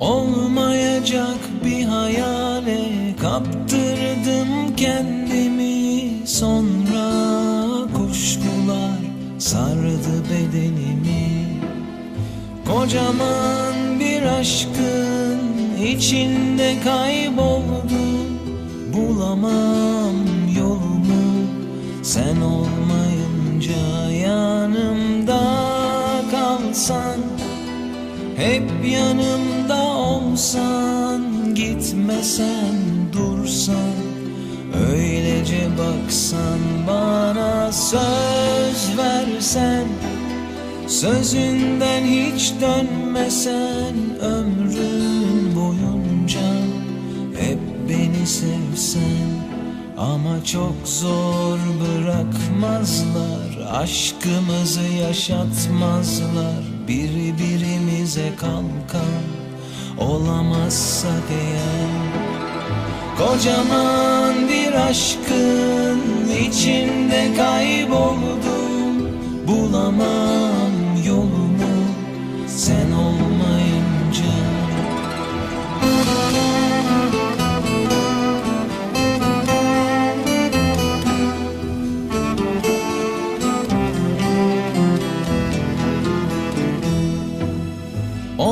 Olmayacak bir hayale kaptırdım kendimi. Sonra kuşkular sardı bedenimi. Kocaman bir aşkın içinde kayboldum Bulamam sen olmayınca yanımda kalsan hep yanımda olsan Gitmesen dursan Öylece baksan bana söz versen Sözünden hiç dönmesen ömrün boyunca Hep beni sevsen ama çok zor bırakmazlar Aşkımızı yaşatmazlar. Biri birimize kalkan Olamazsak eğer Kocaman bir aşkın içinde kayboldum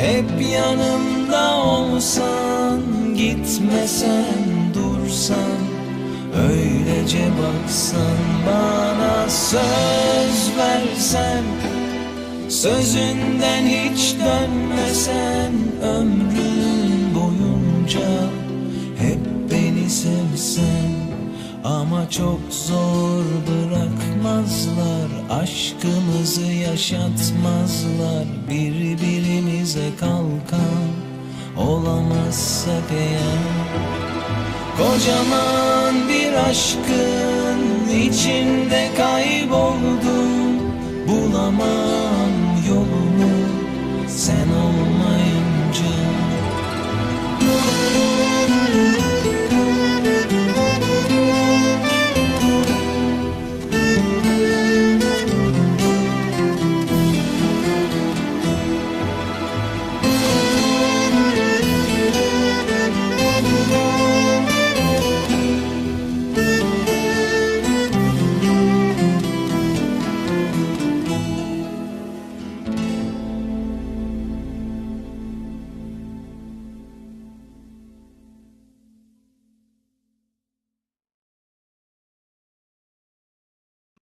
hep yanımda olsan Gitmesen dursan Öylece baksan Bana söz versen Sözünden hiç dönmesen Ömrün boyunca ama çok zor bırakmazlar Aşkımızı yaşatmazlar. Birbirimize kalkan Olamazsak eğer. Kocaman bir aşkın içinde kayboldum Bulamam